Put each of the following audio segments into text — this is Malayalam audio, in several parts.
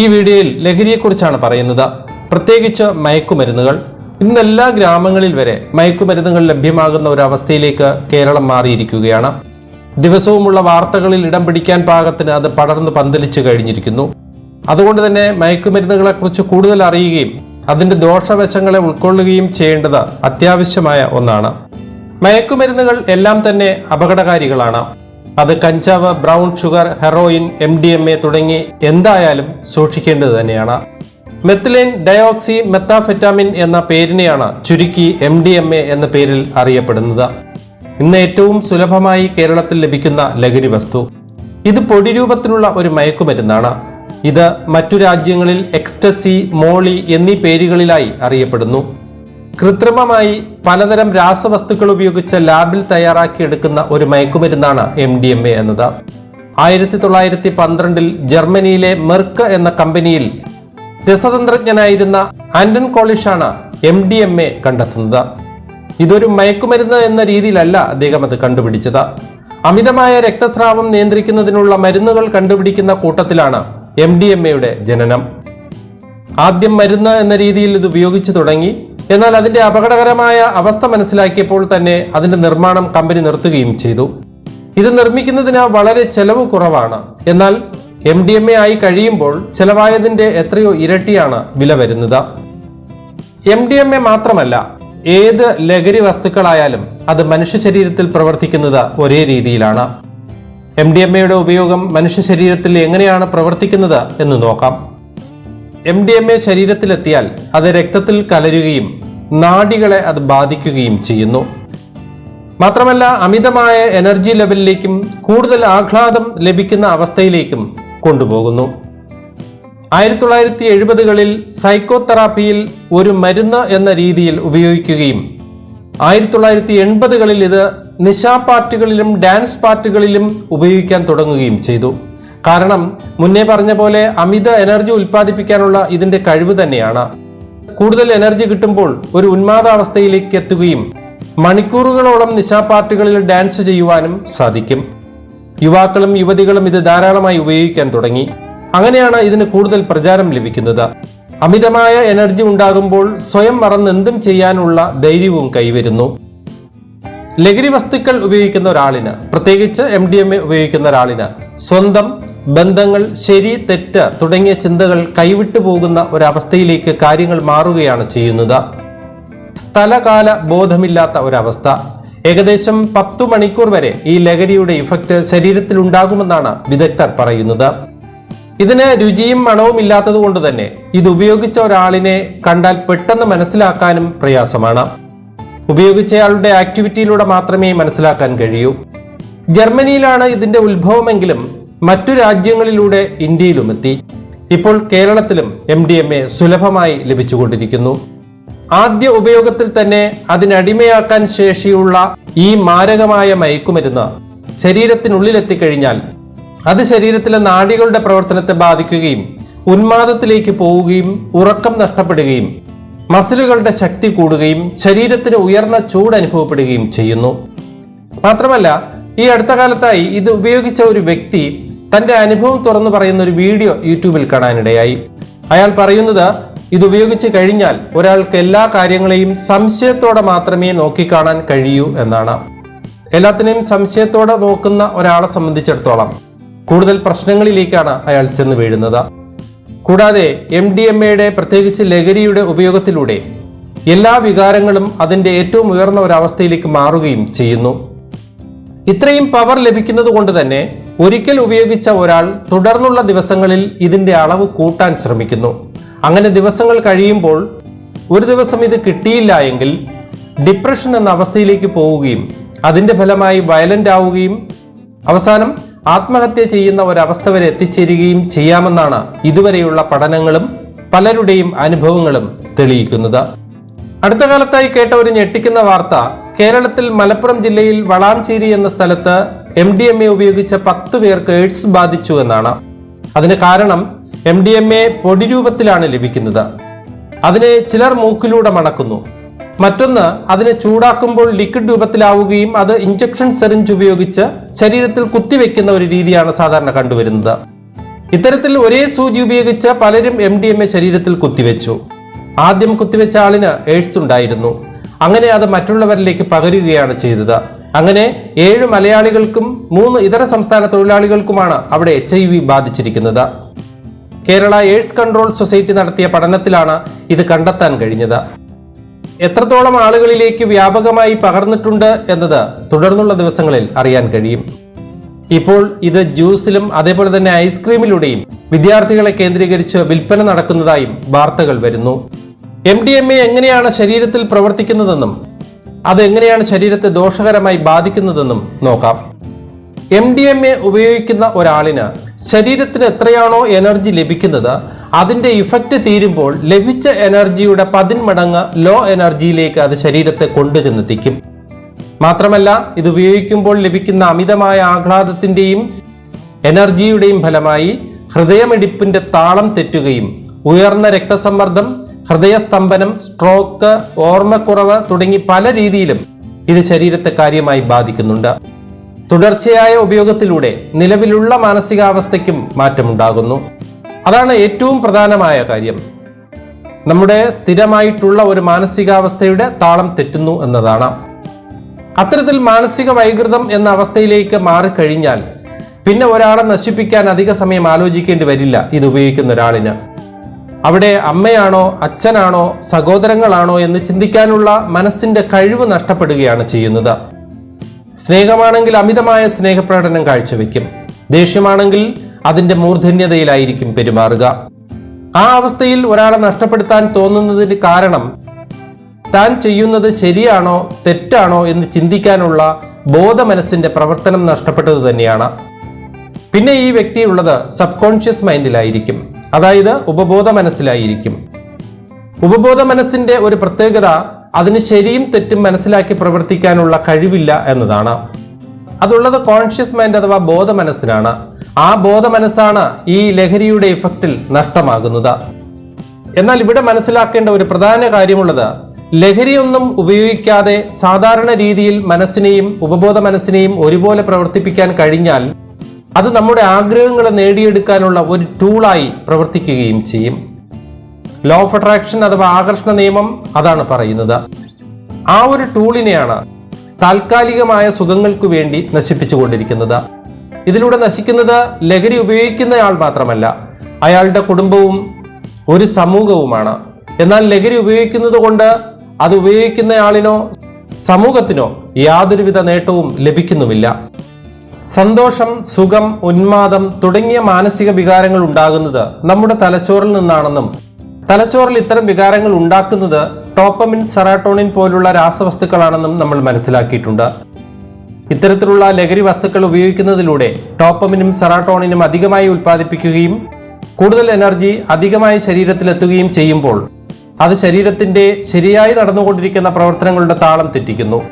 ഈ വീഡിയോയിൽ ലഹരിയെക്കുറിച്ചാണ് പറയുന്നത്. പ്രത്യേകിച്ച് മയക്കുമരുന്നുകൾ. ഇന്ന് എല്ലാ ഗ്രാമങ്ങളിൽ വരെ മയക്കുമരുന്നുകൾ ലഭ്യമാകുന്ന ഒരവസ്ഥയിലേക്ക് കേരളം മാറിയിരിക്കുകയാണ്. ദിവസവുമുള്ള വാർത്തകളിൽ ഇടം പിടിക്കാൻ പാകത്തിന് അത് പടർന്നു പന്തലിച്ചു കഴിഞ്ഞിരിക്കുന്നു. അതുകൊണ്ട് തന്നെ മയക്കുമരുന്നുകളെക്കുറിച്ച് കൂടുതൽ അറിയുകയും അതിന്റെ ദോഷവശങ്ങളെ ഉൾക്കൊള്ളുകയും ചെയ്യേണ്ടത് അത്യാവശ്യമായ ഒന്നാണ്. മയക്കുമരുന്നുകൾ എല്ലാം തന്നെ അപകടകാരികളാണ്. അത് കഞ്ചാവ് brown sugar heroin M D M A തുടങ്ങി എന്തായാലും സൂക്ഷിക്കേണ്ടത് തന്നെയാണ്. മെത്തിലിൻ ഡയോക്സി മെത്താഫെറ്റാമിൻ എന്ന പേരിനെയാണ് ചുരുക്കി എം ഡി എം എ എന്ന പേരിൽ അറിയപ്പെടുന്നത്. ഇന്ന് ഏറ്റവും സുലഭമായി കേരളത്തിൽ ലഭിക്കുന്ന ലഹരി വസ്തു. ഇത് പൊടി രൂപത്തിലുള്ള ഒരു മയക്കുമരുന്നാണ്. ഇത് മറ്റു രാജ്യങ്ങളിൽ എക്സ്റ്റസി മോളി എന്നീ പേരുകളിലായി അറിയപ്പെടുന്നു. കൃത്രിമമായി പലതരം രാസവസ്തുക്കൾ ഉപയോഗിച്ച് ലാബിൽ തയ്യാറാക്കിയെടുക്കുന്ന ഒരു മയക്കുമരുന്നാണ് എം ഡി എം എ എന്നത്. ആയിരത്തി തൊള്ളായിരത്തി പന്ത്രണ്ടിൽ ജർമ്മനിയിലെ മെർക്ക് എന്ന കമ്പനിയിൽ രസതന്ത്രജ്ഞനായിരുന്ന ആന്റൺ കോളിഷാണ് എം ഡി എം എ കണ്ടെത്തുന്നത്. ഇതൊരു മയക്കുമരുന്ന് എന്ന രീതിയിലല്ല അദ്ദേഹം അത് കണ്ടുപിടിച്ചത്. അമിതമായ രക്തസ്രാവം നിയന്ത്രിക്കുന്നതിനുള്ള മരുന്നുകൾ കണ്ടുപിടിക്കുന്ന കൂട്ടത്തിലാണ് എം ഡി എം എയുടെ ജനനം. ആദ്യം മരുന്ന് എന്ന രീതിയിൽ ഇത് ഉപയോഗിച്ചു തുടങ്ങി എന്നാൽ അതിന്റെ അപകടകരമായ അവസ്ഥ മനസ്സിലാക്കിയപ്പോൾ തന്നെ അതിന്റെ നിർമ്മാണം കമ്പനി നിർത്തുകയും ചെയ്തു. ഇത് നിർമ്മിക്കുന്നതിന് വളരെ ചെലവ് കുറവാണ്. എന്നാൽ എം ഡി എം എ ആയി കഴിയുമ്പോൾ ചെലവായതിന്റെ എത്രയോ ഇരട്ടിയാണ് വില വരുന്നത്. എം ഡി എം എ മാത്രമല്ല ഏത് ലഹരി വസ്തുക്കളായാലും അത് മനുഷ്യ ശരീരത്തിൽ പ്രവർത്തിക്കുന്നത് ഒരേ രീതിയിലാണ്. എം ഡി എം എയുടെ ഉപയോഗം മനുഷ്യ ശരീരത്തിൽ എങ്ങനെയാണ് പ്രവർത്തിക്കുന്നത് എന്ന് നോക്കാം. എം ഡി എം എ ശരീരത്തിലെത്തിയാൽ അത് രക്തത്തിൽ കലരുകയും നാഡികളെ അത് ബാധിക്കുകയും ചെയ്യുന്നു. മാത്രമല്ല അമിതമായ എനർജി ലെവലിലേക്കും കൂടുതൽ ആഹ്ലാദം ലഭിക്കുന്ന അവസ്ഥയിലേക്കും കൊണ്ടുപോകുന്നു. ആയിരത്തി തൊള്ളായിരത്തി എഴുപതുകളിൽ സൈക്കോതെറാപ്പിയിൽ ഒരു മരുന്ന് എന്ന രീതിയിൽ ഉപയോഗിക്കുകയും ആയിരത്തി തൊള്ളായിരത്തി എൺപതുകളിൽ ഇത് നിശാ പാർട്ടികളിലും ഡാൻസ് പാർട്ടികളിലും ഉപയോഗിക്കാൻ തുടങ്ങുകയും ചെയ്തു. കാരണം മുന്നേ പറഞ്ഞ പോലെ അമിത എനർജി ഉൽപ്പാദിപ്പിക്കാനുള്ള ഇതിന്റെ കഴിവ് തന്നെയാണ്. കൂടുതൽ എനർജി കിട്ടുമ്പോൾ ഒരു ഉന്മാദാവസ്ഥയിലേക്ക് എത്തുകയും മണിക്കൂറുകളോളം നിശാപാർട്ടികളിൽ ഡാൻസ് ചെയ്യുവാനും സാധിക്കും. യുവാക്കളും യുവതികളും ഇത് ധാരാളമായി ഉപയോഗിക്കാൻ തുടങ്ങി. അങ്ങനെയാണ് ഇതിന് കൂടുതൽ പ്രചാരം ലഭിക്കുന്നത്. അമിതമായ എനർജി ഉണ്ടാകുമ്പോൾ സ്വയം മറന്ന് എന്തും ചെയ്യാനുള്ള ധൈര്യവും കൈവരുന്നു. ലഹരി വസ്തുക്കൾ ഉപയോഗിക്കുന്ന ഒരാളിന് പ്രത്യേകിച്ച് എം ഡി എം എ ഉപയോഗിക്കുന്ന ഒരാളിന് സ്വന്തം ബന്ധങ്ങൾ ശരി തെറ്റ് തുടങ്ങിയ ചിന്തകൾ കൈവിട്ടു പോകുന്ന ഒരവസ്ഥയിലേക്ക് കാര്യങ്ങൾ മാറുകയാണ് ചെയ്യുന്നത്. സ്ഥലകാല ബോധമില്ലാത്ത ഒരവസ്ഥ. ഏകദേശം പത്തു മണിക്കൂർ വരെ ഈ ലഹരിയുടെ ഇഫക്റ്റ് ശരീരത്തിൽ ഉണ്ടാകുമെന്നാണ് വിദഗ്ധർ പറയുന്നത്. ഇതിന് രുചിയും മണവും ഇല്ലാത്തത് കൊണ്ട് തന്നെ ഇത് ഉപയോഗിച്ച ഒരാളിനെ കണ്ടാൽ പെട്ടെന്ന് മനസ്സിലാക്കാനും പ്രയാസമാണ്. ഉപയോഗിച്ചയാളുടെ ആക്ടിവിറ്റിയിലൂടെ മാത്രമേ മനസ്സിലാക്കാൻ കഴിയൂ. ജർമ്മനിയിലാണ് ഇതിന്റെ ഉത്ഭവമെങ്കിലും മറ്റു രാജ്യങ്ങളിലൂടെ ഇന്ത്യയിലുമെത്തി ഇപ്പോൾ കേരളത്തിലും എം ഡി എം എ സുലഭമായി ലഭിച്ചുകൊണ്ടിരിക്കുന്നു. ആദ്യ ഉപയോഗത്തിൽ തന്നെ അതിനടിമയാക്കാൻ ശേഷിയുള്ള ഈ മാരകമായ മയക്കുമരുന്ന് ശരീരത്തിനുള്ളിലെത്തിക്കഴിഞ്ഞാൽ അത് ശരീരത്തിലെ നാടികളുടെ പ്രവർത്തനത്തെ ബാധിക്കുകയും ഉന്മാദത്തിലേക്ക് പോവുകയും ഉറക്കം നഷ്ടപ്പെടുകയും മസിലുകളുടെ ശക്തി കൂടുകയും ശരീരത്തിന് ഉയർന്ന ചൂട് അനുഭവപ്പെടുകയും ചെയ്യുന്നു. മാത്രമല്ല ഈ അടുത്ത കാലത്തായി ഇത് ഉപയോഗിച്ച ഒരു വ്യക്തി തന്റെ അനുഭവം തുറന്നു പറയുന്ന ഒരു വീഡിയോ യൂട്യൂബിൽ കാണാനിടയായി. അയാൾ പറയുന്നത് ഇത് ഉപയോഗിച്ച് കഴിഞ്ഞാൽ ഒരാൾക്ക് എല്ലാ കാര്യങ്ങളെയും സംശയത്തോടെ മാത്രമേ നോക്കിക്കാണാൻ കഴിയൂ എന്നാണ്. എല്ലാത്തിനെയും സംശയത്തോടെ നോക്കുന്ന ഒരാളെ സംബന്ധിച്ചിടത്തോളം കൂടുതൽ പ്രശ്നങ്ങളിലേക്കാണ് അയാൾ ചെന്ന് വീഴുന്നത്. കൂടാതെ എം ഡി എം എയുടെ പ്രത്യേകിച്ച് ലഹരിയുടെ ഉപയോഗത്തിലൂടെ എല്ലാ വികാരങ്ങളും അതിന്റെ ഏറ്റവും ഉയർന്ന ഒരവസ്ഥയിലേക്ക് മാറുകയും ചെയ്യുന്നു. ഇത്രയും പവർ ലഭിക്കുന്നത് കൊണ്ട് തന്നെ ഒരിക്കൽ ഉപയോഗിച്ച ഒരാൾ തുടർന്നുള്ള ദിവസങ്ങളിൽ ഇതിന്റെ അളവ് കൂട്ടാൻ ശ്രമിക്കുന്നു. അങ്ങനെ ദിവസങ്ങൾ കഴിയുമ്പോൾ ഒരു ദിവസം ഇത് കിട്ടിയില്ല എങ്കിൽ ഡിപ്രഷൻ എന്ന അവസ്ഥയിലേക്ക് പോവുകയും അതിന്റെ ഫലമായി വയലന്റ് ആവുകയും അവസാനം ആത്മഹത്യ ചെയ്യുന്ന ഒരവസ്ഥ വരെ എത്തിച്ചേരുകയും ചെയ്യാമെന്നാണ് ഇതുവരെയുള്ള പഠനങ്ങളും പലരുടെയും അനുഭവങ്ങളും തെളിയിക്കുന്നത്. അടുത്ത കാലത്തായി കേട്ട ഒരു ഞെട്ടിക്കുന്ന വാർത്ത കേരളത്തിൽ മലപ്പുറം ജില്ലയിൽ വളാഞ്ചേരി എന്ന സ്ഥലത്ത് എം ഡി എം എ ഉപയോഗിച്ച പത്ത് പേർക്ക് എയ്ഡ്സ് ബാധിച്ചു എന്നാണ് അതിന് കാരണം എം ഡി എം എ പൊടി രൂപത്തിലാണ് ലഭിക്കുന്നത്. അതിനെ ചിലർ മൂക്കിലൂടെ മണക്കുന്നു. മറ്റൊന്ന് അതിനെ ചൂടാക്കുമ്പോൾ ലിക്വിഡ് രൂപത്തിലാവുകയും അത് ഇഞ്ചക്ഷൻ സെറിഞ്ച് ഉപയോഗിച്ച് ശരീരത്തിൽ കുത്തിവെക്കുന്ന ഒരു രീതിയാണ് സാധാരണ കണ്ടുവരുന്നത്. ഇത്തരത്തിൽ ഒരേ സൂചി ഉപയോഗിച്ച് പലരും എം ഡി എം എ ശരീരത്തിൽ കുത്തിവെച്ചു. ആദ്യം കുത്തിവെച്ച ആളിന് എയ്ഡ്സ് ഉണ്ടായിരുന്നു. അങ്ങനെ അത് മറ്റുള്ളവരിലേക്ക് പകരുകയാണ് ചെയ്തത്. അങ്ങനെ ഏഴ് മലയാളികൾക്കും മൂന്ന് ഇതര സംസ്ഥാന തൊഴിലാളികൾക്കുമാണ് അവിടെ എച്ച് ഐ വി ബാധിച്ചിരിക്കുന്നത്. കേരള എയ്ഡ്സ് കൺട്രോൾ സൊസൈറ്റി നടത്തിയ പഠനത്തിലാണ് ഇത് കണ്ടെത്താൻ കഴിഞ്ഞത്. എത്രത്തോളം ആളുകളിലേക്ക് വ്യാപകമായി പകർന്നിട്ടുണ്ട് എന്നത് തുടർന്നുള്ള ദിവസങ്ങളിൽ അറിയാൻ കഴിയും. ഇപ്പോൾ ഇത് ജ്യൂസിലും അതേപോലെ തന്നെ ഐസ്ക്രീമിലൂടെയും വിദ്യാർത്ഥികളെ കേന്ദ്രീകരിച്ച് വിൽപ്പന നടക്കുന്നതായും വാർത്തകൾ വരുന്നു. എം ഡി എം എ എങ്ങനെയാണ് ശരീരത്തിൽ പ്രവർത്തിക്കുന്നതെന്നും അത് എങ്ങനെയാണ് ശരീരത്തെ ദോഷകരമായി ബാധിക്കുന്നതെന്നും നോക്കാം. എം ഡി എം എ ഉപയോഗിക്കുന്ന ഒരാളിന് ശരീരത്തിന് എത്രയാണോ എനർജി ലഭിക്കുന്നത് അതിന്റെ ഇഫക്റ്റ് തീരുമ്പോൾ ലഭിച്ച എനർജിയുടെ പതിന്മടങ്ങ് ലോ എനർജിയിലേക്ക് അത് ശരീരത്തെ കൊണ്ടുചെന്നെത്തിക്കും. മാത്രമല്ല ഇത് ഉപയോഗിക്കുമ്പോൾ ലഭിക്കുന്ന അമിതമായ ആഹ്ലാദത്തിന്റെയും എനർജിയുടെയും ഫലമായി ഹൃദയമിടിപ്പിന്റെ താളം തെറ്റുകയും ഉയർന്ന രക്തസമ്മർദ്ദം ഹൃദയസ്തംഭനം സ്ട്രോക്ക് ഓർമ്മക്കുറവ് തുടങ്ങി പല രീതിയിലും ഇത് ശരീരത്തെ കാര്യമായി ബാധിക്കുന്നുണ്ട്. തുടർച്ചയായ ഉപയോഗത്തിലൂടെ നിലവിലുള്ള മാനസികാവസ്ഥയ്ക്കും മാറ്റമുണ്ടാകുന്നു. അതാണ് ഏറ്റവും പ്രധാനമായ കാര്യം. നമ്മുടെ സ്ഥിരമായിട്ടുള്ള ഒരു മാനസികാവസ്ഥയുടെ താളം തെറ്റുന്നു എന്നതാണ്. അത്തരത്തിൽ മാനസിക വൈകൃതം എന്ന അവസ്ഥയിലേക്ക് മാറിക്കഴിഞ്ഞാൽ പിന്നെ ഒരാളെ നശിപ്പിക്കാൻ അധിക സമയം ആലോചിക്കേണ്ടി വരില്ല ഇത് ഉപയോഗിക്കുന്ന ഒരാളിന്. അവിടെ അമ്മയാണോ അച്ഛനാണോ സഹോദരങ്ങളാണോ എന്ന് ചിന്തിക്കാനുള്ള മനസ്സിന്റെ കഴിവ് നഷ്ടപ്പെടുകയാണ് ചെയ്യുന്നത്. സ്നേഹമാണെങ്കിൽ അമിതമായ സ്നേഹപ്രകടനം കാഴ്ചവെക്കും. ദേഷ്യമാണെങ്കിൽ അതിന്റെ മൂർധന്യതയിലായിരിക്കും പെരുമാറുക. ആ അവസ്ഥയിൽ ഒരാളെ നഷ്ടപ്പെടുത്താൻ തോന്നുന്നതിന് കാരണം താൻ ചെയ്യുന്നത് ശരിയാണോ തെറ്റാണോ എന്ന് ചിന്തിക്കാനുള്ള ബോധ മനസ്സിന്റെ പ്രവർത്തനം നഷ്ടപ്പെട്ടത് തന്നെയാണ്. പിന്നെ ഈ വ്യക്തിയുള്ളത് സബ് കോൺഷ്യസ് മൈൻഡിലായിരിക്കും. അതായത് ഉപബോധ മനസ്സിലായിരിക്കും. ഉപബോധ മനസ്സിന്റെ ഒരു പ്രത്യേകത അതിന് ശരിയും തെറ്റും മനസ്സിലാക്കി പ്രവർത്തിക്കാനുള്ള കഴിവില്ല എന്നതാണ്. അതുള്ളത് കോൺഷ്യസ് മൈൻഡ് അഥവാ ബോധ മനസ്സിനാണ്. ആ ബോധ മനസ്സാണ് ഈ ലഹരിയുടെ ഇഫക്റ്റിൽ നഷ്ടമാകുന്നത്. എന്നാൽ ഇവിടെ മനസ്സിലാക്കേണ്ട ഒരു പ്രധാന കാര്യമുള്ളത് ലഹരിയൊന്നും ഉപയോഗിക്കാതെ സാധാരണ രീതിയിൽ മനസ്സിനെയും ഉപബോധ മനസ്സിനെയും ഒരുപോലെ പ്രവർത്തിപ്പിക്കാൻ കഴിഞ്ഞാൽ അത് നമ്മുടെ ആഗ്രഹങ്ങളെ നേടിയെടുക്കാനുള്ള ഒരു ടൂളായി പ്രവർത്തിക്കുകയും ചെയ്യും. ലോ ഓഫ് അട്രാക്ഷൻ അഥവാ ആകർഷണ നിയമം അതാണ് പറയുന്നത്. ആ ഒരു ടൂളിനെയാണ് താൽക്കാലികമായ സുഖങ്ങൾക്ക് വേണ്ടി നശിപ്പിച്ചുകൊണ്ടിരിക്കുന്നത്. ഇതിലൂടെ നശിക്കുന്നത് ലഹരി ഉപയോഗിക്കുന്നയാൾ മാത്രമല്ല അയാളുടെ കുടുംബവും ഒരു സമൂഹവുമാണ്. എന്നാൽ ലഹരി ഉപയോഗിക്കുന്നത് കൊണ്ട് അത് ഉപയോഗിക്കുന്നയാളിനോ സമൂഹത്തിനോ യാതൊരുവിധ നേട്ടവും ലഭിക്കുന്നുമില്ല. സന്തോഷം സുഖം ഉന്മാദം തുടങ്ങിയ മാനസിക വികാരങ്ങൾ ഉണ്ടാകുന്നത് നമ്മുടെ തലച്ചോറിൽ നിന്നാണെന്നും തലച്ചോറിൽ ഇത്തരം വികാരങ്ങൾ ഉണ്ടാക്കുന്നത് ടോപ്പമിൻ സെറാട്ടോണിൻ പോലുള്ള രാസവസ്തുക്കളാണെന്നും നമ്മൾ മനസ്സിലാക്കിയിട്ടുണ്ട്. ഇത്തരത്തിലുള്ള ലഹരി വസ്തുക്കൾ ഉപയോഗിക്കുന്നതിലൂടെ ടോപ്പമിനും സെറാട്ടോണിനും അധികമായി ഉൽപ്പാദിപ്പിക്കുകയും കൂടുതൽ എനർജി അധികമായി ശരീരത്തിലെത്തുകയും ചെയ്യുമ്പോൾ അത് ശരീരത്തിന്റെ ശരിയായി നടന്നുകൊണ്ടിരിക്കുന്ന പ്രവർത്തനങ്ങളുടെ താളം തെറ്റിക്കുന്നു.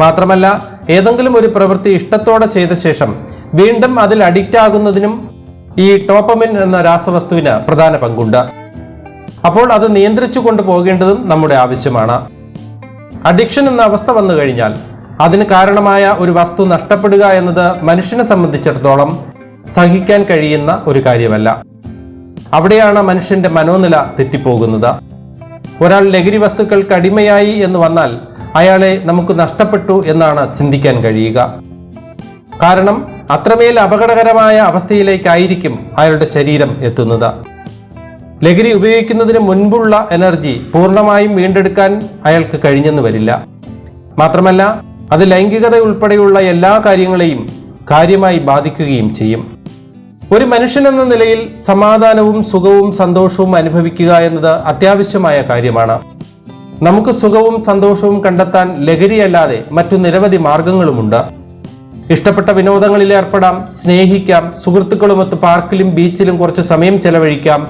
മാത്രമല്ല ഏതെങ്കിലും ഒരു പ്രവൃത്തി ഇഷ്ടത്തോടെ ചെയ്ത ശേഷം വീണ്ടും അതിൽ അഡിക്റ്റ് ആകുന്നതിനും ഈ ടോപ്പമിൻ എന്ന രാസവസ്തുവിന് പ്രധാന പങ്കുണ്ട്. അപ്പോൾ അത് നിയന്ത്രിച്ചു കൊണ്ടുപോകേണ്ടതും നമ്മുടെ ആവശ്യമാണ്. അഡിക്ഷൻ എന്ന അവസ്ഥ വന്നു കഴിഞ്ഞാൽ അതിന് കാരണമായ ഒരു വസ്തു നഷ്ടപ്പെടുക എന്നത് മനുഷ്യനെ സംബന്ധിച്ചിടത്തോളം സഹിക്കാൻ കഴിയുന്ന ഒരു കാര്യമല്ല. അവിടെയാണ് മനുഷ്യന്റെ മനോനില തെറ്റിപ്പോകുന്നത്. ഒരാൾ ലഹരി വസ്തുക്കൾക്ക് അടിമയായി എന്ന് വന്നാൽ അയാളെ നമുക്ക് നഷ്ടപ്പെട്ടു എന്നാണ് ചിന്തിക്കാൻ കഴിയുക. കാരണം അത്രമേൽ അപകടകരമായ അവസ്ഥയിലേക്കായിരിക്കും അയാളുടെ ശരീരം എത്തുന്നത്. ലഹരി ഉപയോഗിക്കുന്നതിന് മുൻപുള്ള എനർജി പൂർണമായും വീണ്ടെടുക്കാൻ അയാൾക്ക് കഴിഞ്ഞെന്ന് വരില്ല. മാത്രമല്ല അത് ലൈംഗികത ഉൾപ്പെടെയുള്ള എല്ലാ കാര്യങ്ങളെയും കാര്യമായി ബാധിക്കുകയും ചെയ്യും. ഒരു മനുഷ്യൻ എന്ന നിലയിൽ സമാധാനവും സുഖവും സന്തോഷവും അനുഭവിക്കുക എന്നത് അത്യാവശ്യമായ കാര്യമാണ്. നമുക്ക് സുഖവും സന്തോഷവും കണ്ടെത്താൻ ലഹരിയല്ലാതെ മറ്റു നിരവധി മാർഗങ്ങളുമുണ്ട്. ഇഷ്ടപ്പെട്ട വിനോദങ്ങളിൽ ഏർപ്പെടാം സ്നേഹിക്കാം സുഹൃത്തുക്കളുമൊത്ത് പാർക്കിലും ബീച്ചിലും കുറച്ച് സമയം ചെലവഴിക്കാം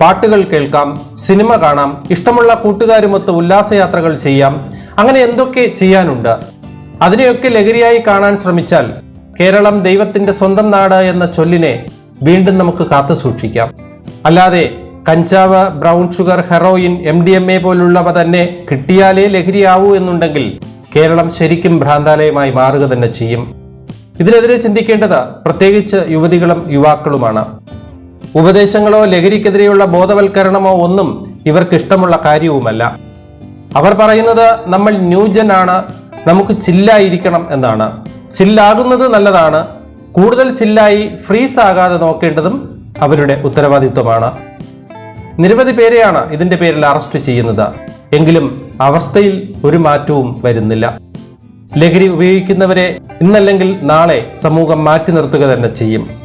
പാട്ടുകൾ കേൾക്കാം സിനിമ കാണാം ഇഷ്ടമുള്ള കൂട്ടുകാരുമൊത്ത് ഉല്ലാസയാത്രകൾ ചെയ്യാം അങ്ങനെ എന്തൊക്കെ ചെയ്യാനുണ്ട്? അതിനെയൊക്കെ ലഹരിയായി കാണാൻ ശ്രമിച്ചാൽ കേരളം ദൈവത്തിന്റെ സ്വന്തം നാട് എന്ന ചൊല്ലിനെ വീണ്ടും നമുക്ക് കാത്തു സൂക്ഷിക്കാം അല്ലാതെ കഞ്ചാവ് brown sugar heroin M D M A പോലുള്ളവ തന്നെ കിട്ടിയാലേ ലഹരിയാവൂ എന്നുണ്ടെങ്കിൽ കേരളം ശരിക്കും ഭ്രാന്താലയമായി മാറുക തന്നെ ചെയ്യും. ഇതിനെതിരെ ചിന്തിക്കേണ്ടത് പ്രത്യേകിച്ച് യുവതികളും യുവാക്കളുമാണ്. ഉപദേശങ്ങളോ ലഹരിക്കെതിരെയുള്ള ബോധവൽക്കരണമോ ഒന്നും ഇവർക്കിഷ്ടമുള്ള കാര്യവുമല്ല. അവർ പറയുന്നത് നമ്മൾ ന്യൂജൻ ആണ് നമുക്ക് ചില്ലായിരിക്കണം എന്നാണ്. ചില്ലാകുന്നത് നല്ലതാണ് കൂടുതൽ ചില്ലായി ഫ്രീസ് ആകാതെ നോക്കേണ്ടതും അവരുടെ ഉത്തരവാദിത്വമാണ്. നിരവധി പേരെയാണ് ഇതിന്റെ പേരിൽ അറസ്റ്റ് ചെയ്യുന്നത്. എങ്കിലും അവസ്ഥയിൽ ഒരു മാറ്റവും വരുന്നില്ല. ലഹരി ഉപയോഗിക്കുന്നവരെ ഇന്നല്ലെങ്കിൽ നാളെ സമൂഹം മാറ്റി നിർത്തുക തന്നെ ചെയ്യും.